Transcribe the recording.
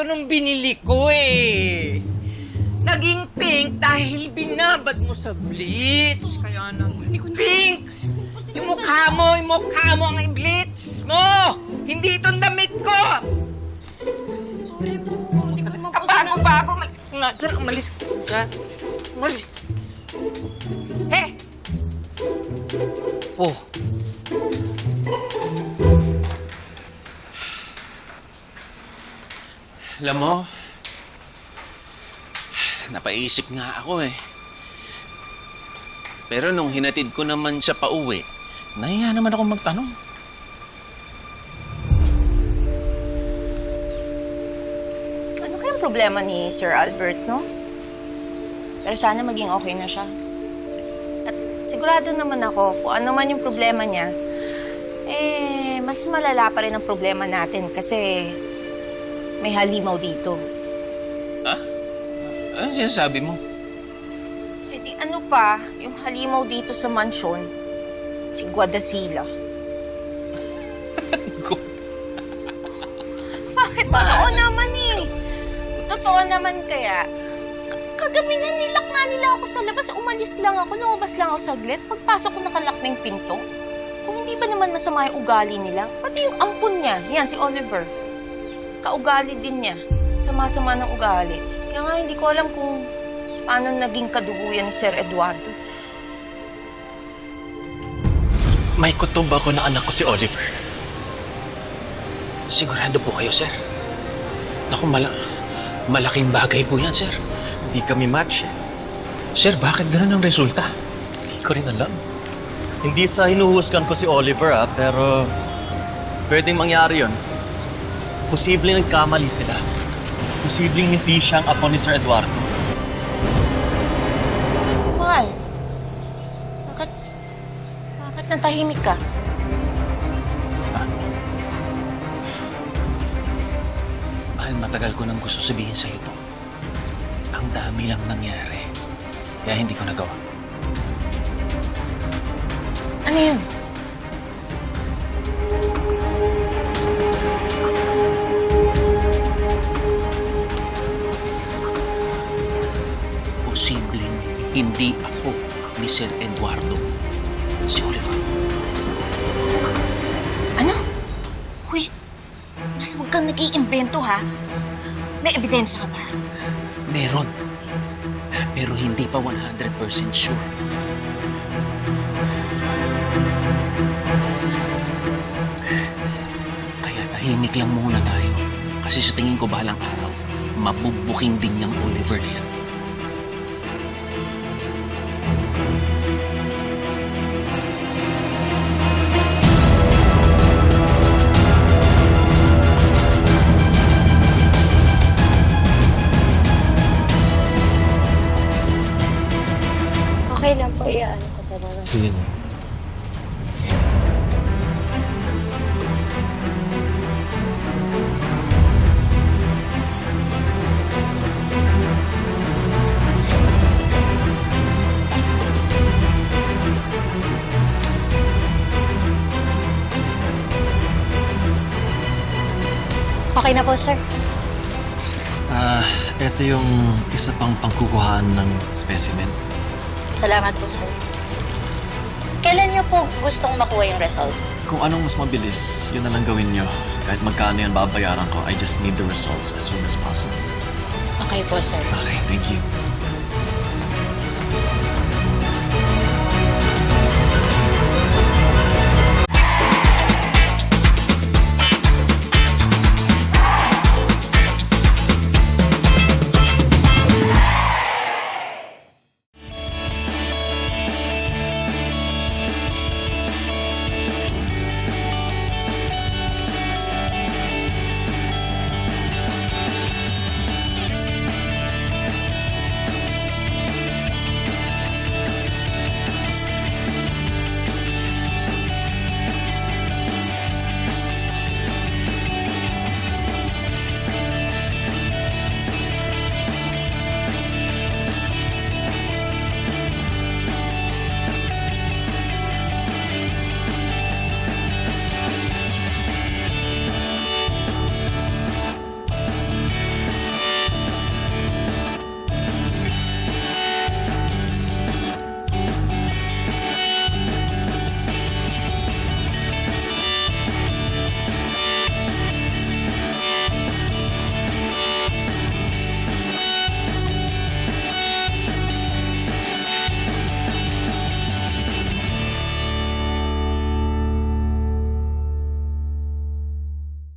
to nung binili ko eh. Naging pink dahil binabad mo sa blitz. Kaya nang pink! Yung mukha mo, yung mukha mo ang i-blitz mo! Hindi itong damit ko! Sorry po. Hindi ko Kabago-bago! Umalis ka nga dyan! Umalis ka dyan! Umalis! Eh! Oh! Alam mo, napaisip nga ako eh. Pero nung hinatid ko naman siya pa uwi, nahiya naman ako magtanong. Ano kayang problema ni Sir Albert, no? Pero sana maging okay na siya. At sigurado naman ako, kung ano man yung problema niya, eh, mas malala pa rin ang problema natin kasi may halimaw dito. Ano sinasabi mo? Eh di ano pa, yung halimaw dito sa mansyon, si Guadasila. Bakit? Totoo naman eh. Totoo naman kaya. K- Kagabi na nilak nga nila ako sa labas. Umalis lang ako. Lumabas lang ako saglit. Pagpasok ko nakalak na yung pinto. Kung hindi ba naman masama yung ugali nila? Pati yung ampun niya. Yan, si Oliver. Kaugali din niya. Sama-sama ng ugali. Kaya nga hindi ko alam kung paano naging kaduguyan ni Sir Eduardo. May kutob ako na anak ko si Oliver. Sigurado po kayo, sir. Naku, mala malaking bagay po yan, sir. Hindi kami match eh. Sir, bakit ganun ang resulta? Hindi ko rin alam. Hindi sa hinuhusgan ko si Oliver ah, pero pwedeng mangyari yon. Posibleng nagkamali sila. Posibleng hindi siyang apo ni Sir Eduardo. Mahal, bakit, bakit natahimik ka? Mahal, matagal ko nang gusto sabihin sa ito. Ang dami lang nangyari. Kaya hindi ko nagawa. Ano yun? Posibleng hindi ako ni Sir Eduardo. Si Oliver. Ano? Uy, huwag kang nag-iimbento ha. May ebidensya ka ba? Meron. Pero hindi pa 100% sure. Kaya tahimik lang muna tayo. Kasi sa tingin ko balang araw, mabubuking din niyang Oliver na yan. Po. Sige. Okay na po, sir. Ah, ito yung isa pang pangkukuhaan ng specimen. Salamat po, sir. Kailan niyo po gustong makuha yung result? Kung anong mas mabilis, yun na lang gawin nyo. Kahit magkano yan babayaran ko, I just need the results as soon as possible. Okay po, sir. Okay, thank you.